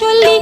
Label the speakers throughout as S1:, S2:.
S1: চলি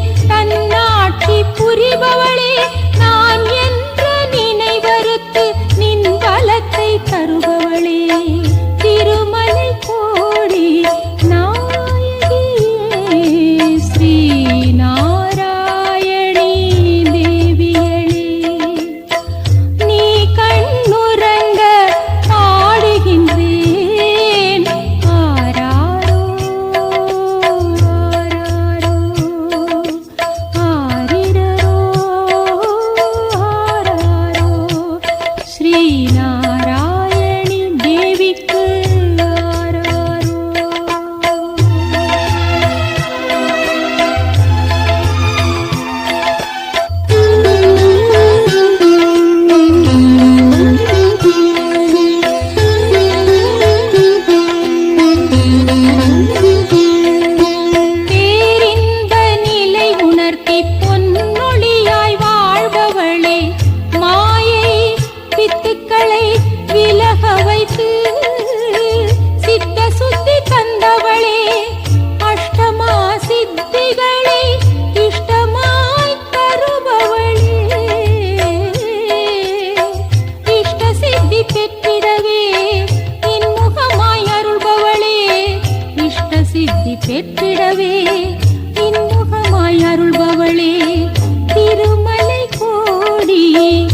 S1: சித்தி பெற்றிடவே. இன்முகமாய் அருள்பவளே திருமலை கோடியே.